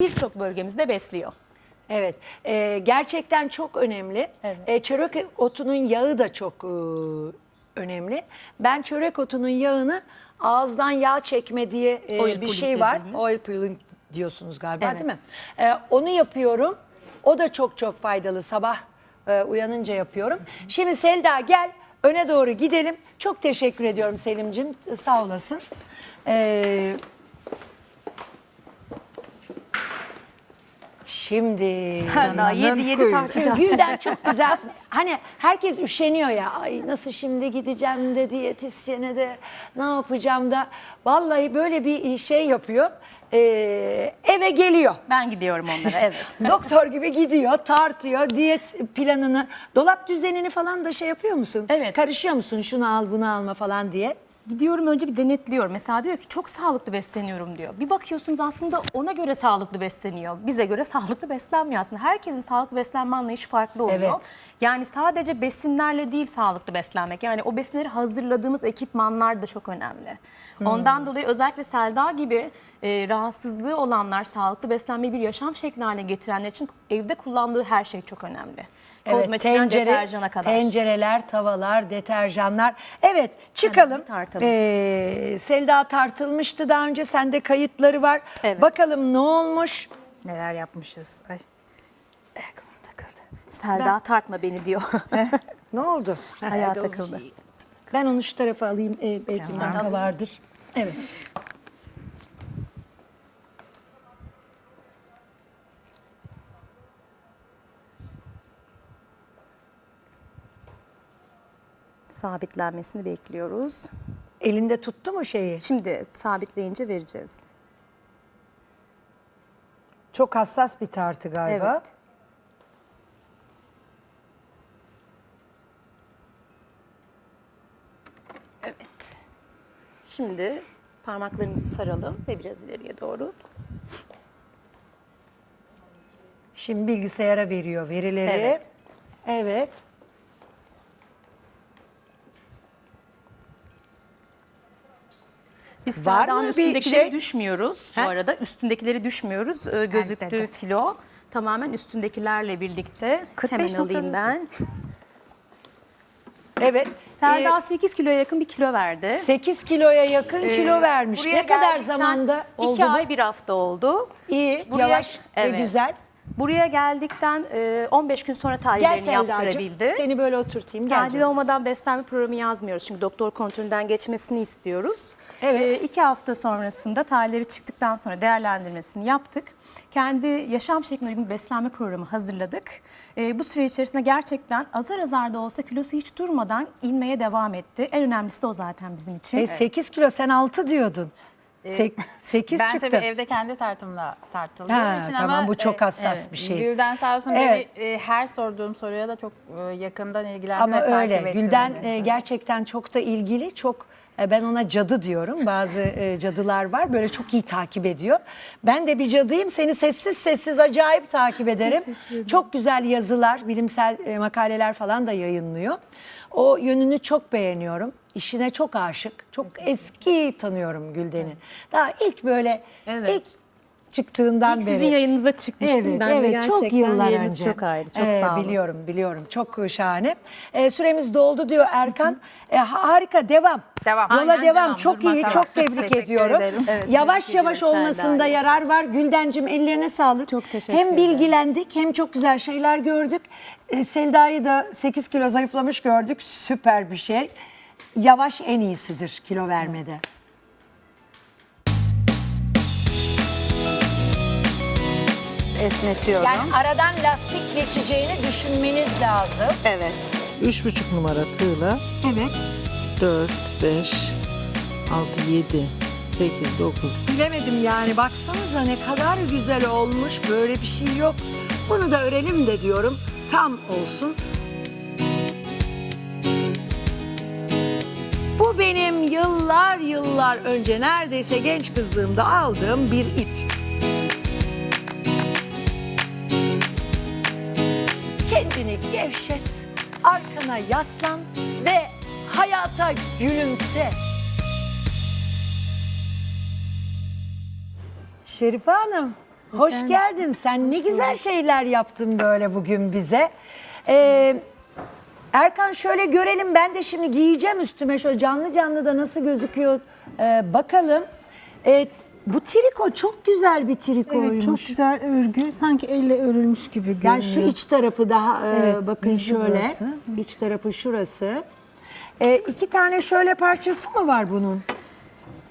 birçok bölgemizde besliyor. Evet, e, gerçekten çok önemli. Evet. E, çörek otunun yağı da çok e, önemli. Ben çörek otunun yağını ağızdan yağ çekme diye e, Oil bir pulling şey var. dediğimiz. Oil pulling diyorsunuz galiba Evet. değil mi? E, onu yapıyorum. O da çok çok faydalı. Sabah e, uyanınca yapıyorum. Şimdi Selda gel öne doğru gidelim. Çok teşekkür ediyorum Selim'cim. Sağ olasın. E, Şimdi Daha yedi yedi tartacağız. Gülden çok güzel. Hani herkes üşeniyor ya. Ay nasıl şimdi gideceğim de diyetisyene de ne yapacağım da. Vallahi böyle bir şey yapıyor. Ee, eve geliyor. Ben gidiyorum onlara evet. Doktor gibi gidiyor, tartıyor diyet planını, dolap düzenini falan da şey yapıyor musun? Evet. Karışıyor musun? Şunu al, bunu alma falan diye. Gidiyorum önce bir denetliyorum. Mesela diyor ki çok sağlıklı besleniyorum diyor. Bir bakıyorsunuz aslında ona göre sağlıklı besleniyor. Bize göre sağlıklı beslenmiyor aslında. Herkesin sağlıklı beslenme anlayışı farklı oluyor. Evet. Yani sadece besinlerle değil sağlıklı beslenmek. Yani o besinleri hazırladığımız ekipmanlar da çok önemli. Hmm. Ondan dolayı özellikle Selda gibi e, rahatsızlığı olanlar sağlıklı beslenmeyi bir yaşam şekli haline getirenler için evde kullandığı her şey çok önemli. Kozmetikten deterjana kadar. tencereler, tavalar, deterjanlar. Evet, çıkalım. Ee, Selda tartılmıştı daha önce. Sende kayıtları var. Evet. Bakalım ne olmuş? Neler yapmışız. Ay. Ayakkabım takıldı. Selda tartma beni diyor. Ne oldu? Ayağa takıldı. şey. Ben onu şu tarafa alayım. Ee, belki Tamam. marka vardır. Evet. Sabitlenmesini bekliyoruz. Elinde tuttu mu şeyi? Şimdi sabitleyince vereceğiz. Çok hassas bir tartı galiba. Evet. Evet. Şimdi parmaklarımızı saralım ve biraz ileriye doğru. Şimdi bilgisayara veriyor verileri. Evet. Evet. Biz Var mı bir üstündekileri şey? düşmüyoruz He? bu arada. Üstündekileri düşmüyoruz. Ee, gözüktüğü dedi. kilo tamamen üstündekilerle birlikte. 45 Hemen alayım ben. Evet. Selda Ee, 8 kiloya yakın bir kilo verdi. 8 kiloya yakın Ee, kilo vermiş. Ne kadar zamanda oldu İki bu? ay bir hafta oldu. İyi, Buraya- yavaş Evet. ve güzel. Buraya geldikten e, 15 gün sonra Gel tahlillerini Selda'cığım. yaptırabildi. Seni böyle oturtayım. Gel Tahlil canım. olmadan beslenme programı yazmıyoruz çünkü doktor kontrolünden geçmesini istiyoruz. Evet. E, iki hafta sonrasında tahlilleri çıktıktan sonra değerlendirmesini yaptık. Kendi yaşam şekline uygun bir beslenme programı hazırladık. E, bu süre içerisinde gerçekten azar azar da olsa kilosu hiç durmadan inmeye devam etti. En önemlisi de o zaten bizim için. E, 8 kilo sen 6 diyordun. 8 ben çıktı. tabii evde kendi tartımla tartıldığım Ha, için tamam, ama bu çok hassas e, bir şey. Gülden sağ olsun Evet. beni e, her sorduğum soruya da çok e, yakından ilgilendi Ama ve takip öyle. etti Gülden beni. e, gerçekten çok da ilgili. Çok e, ben ona cadı diyorum. Bazı e, cadılar var böyle çok iyi takip ediyor. Ben de bir cadıyım. Seni sessiz sessiz acayip takip ederim. Çok güzel yazılar, bilimsel e, makaleler falan da yayınlıyor. O yönünü çok beğeniyorum. İşine çok aşık. Çok eski tanıyorum Gülden'i. Daha ilk böyle Evet. ilk çıktığından İlk beri. sizin yayınınıza çıkmıştım. Evet, ben de evet çok gerçekten yıllar önce. çok ayrı. Çok Ee, sağ olun. Biliyorum, biliyorum. Çok şahane. Ee, süremiz doldu diyor Erkan. Ee, ha- harika, devam. Devam. Yola Aynen, devam. devam. Çok Durmak iyi, devam. çok tebrik Teşekkür ediyorum. ederim. Evet, yavaş tebrik yavaş ediyorum olmasında Selda'yı. yarar var. Güldencim ellerine sağlık. Çok teşekkür Hem ederim. bilgilendik hem çok güzel şeyler gördük. Ee, Selda'yı da 8 kilo zayıflamış gördük. Süper bir şey. Yavaş en iyisidir kilo vermede. Esnetiyorum. Yani aradan lastik geçeceğini düşünmeniz lazım. Evet. Üç buçuk numara tığla Evet. 4, 5, 6, 7, 8, 9. Bilemedim yani baksanıza ne kadar güzel olmuş böyle bir şey yok. Bunu da örelim de diyorum tam olsun. Bu benim yıllar yıllar önce neredeyse genç kızlığımda aldığım bir ip. Kendini gevşet, arkana yaslan ve hayata gülümse. Şerife Hanım, Hoş geldin. Sen ne güzel şeyler yaptın böyle bugün bize. Ee, Erkan şöyle görelim. Ben de şimdi giyeceğim üstüme şöyle canlı canlı da nasıl gözüküyor ee, bakalım. Ee, bu triko çok güzel bir trikoymuş. Evet çok güzel örgü. Sanki elle örülmüş gibi görünüyor. Yani şu iç tarafı daha e, Evet, bakın şöyle. burası. İç tarafı şurası. E, iki tane şöyle parçası mı var bunun?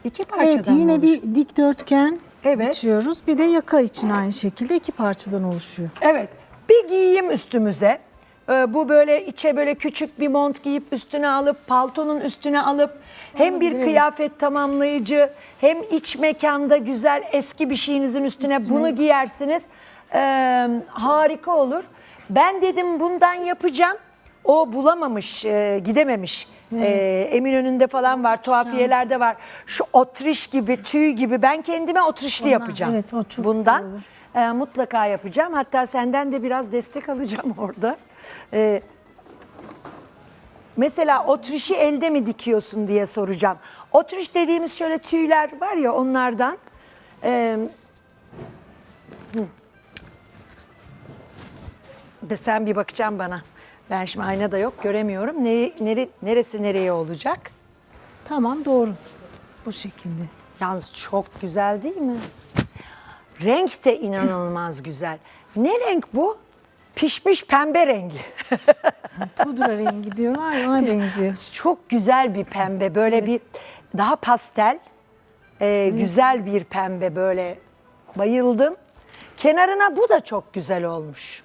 İki parçadan Evet yine oluşuyor? bir dikdörtgen Evet. biçiyoruz. Bir de yaka için aynı şekilde iki parçadan oluşuyor. Evet. Bir giyeyim üstümüze. Ee, bu böyle içe böyle küçük bir mont giyip üstüne alıp paltonun üstüne alıp hem bir kıyafet tamamlayıcı hem iç mekanda güzel eski bir şeyinizin üstüne, bunu giyersiniz. Ee, harika olur. Ben dedim bundan yapacağım. O bulamamış, e, gidememiş. Ee, Eminönü'nde falan var, tuhafiyelerde var. Şu otriş gibi, tüy gibi ben kendime otrişli yapacağım. evet, o çok Bundan. güzel olur. Ee, mutlaka yapacağım. Hatta senden de biraz destek alacağım orada. Ee, mesela otrişi elde mi dikiyorsun diye soracağım. Otriş dediğimiz şöyle tüyler var ya onlardan. Ee, hı. De sen bir bakacaksın bana. Ben şimdi aynada yok göremiyorum. Ne, nere, neresi nereye olacak? Tamam doğru. Bu şekilde. Yalnız çok güzel değil mi? Renk de inanılmaz güzel. Ne renk bu? Pişmiş pembe rengi. Pudra rengi diyorlar ya ona benziyor. Çok güzel bir pembe. Böyle bir daha pastel. e, Güzel bir pembe böyle. Bayıldım. Kenarına bu da çok güzel olmuş.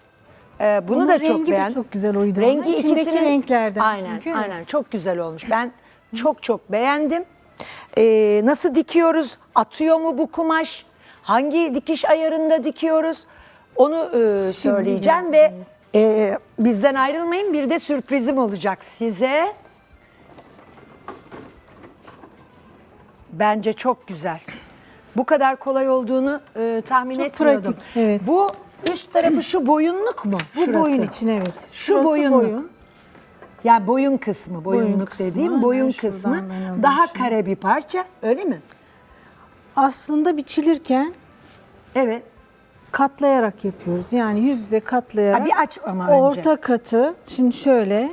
E, bunu Bunun da çok rengi de beğendim. çok güzel uydu Rengi. İçindeki ikisinin renklerden Aynen, çünkü, aynen. Çok güzel olmuş. Ben çok çok beğendim. E, nasıl dikiyoruz? Atıyor mu bu kumaş? Hangi dikiş ayarında dikiyoruz? Onu e, söyleyeceğim ve e, bizden ayrılmayın. Bir de sürprizim olacak size. Bence çok güzel. Bu kadar kolay olduğunu e, tahmin Çok etmiyordum. pratik, evet. Bu üst tarafı şu boyunluk mu? Bu Şurası. boyun için evet. Şu Şurası boyunluk. boyun. Yani boyun kısmı, boyunluk kısmı, dediğim boyun kısmı. Daha şimdi. kare bir parça, öyle mi? Aslında biçilirken Evet. katlayarak yapıyoruz. Yani yüz yüze katlayarak. Ha, bir aç ama önce. Orta katı şimdi şöyle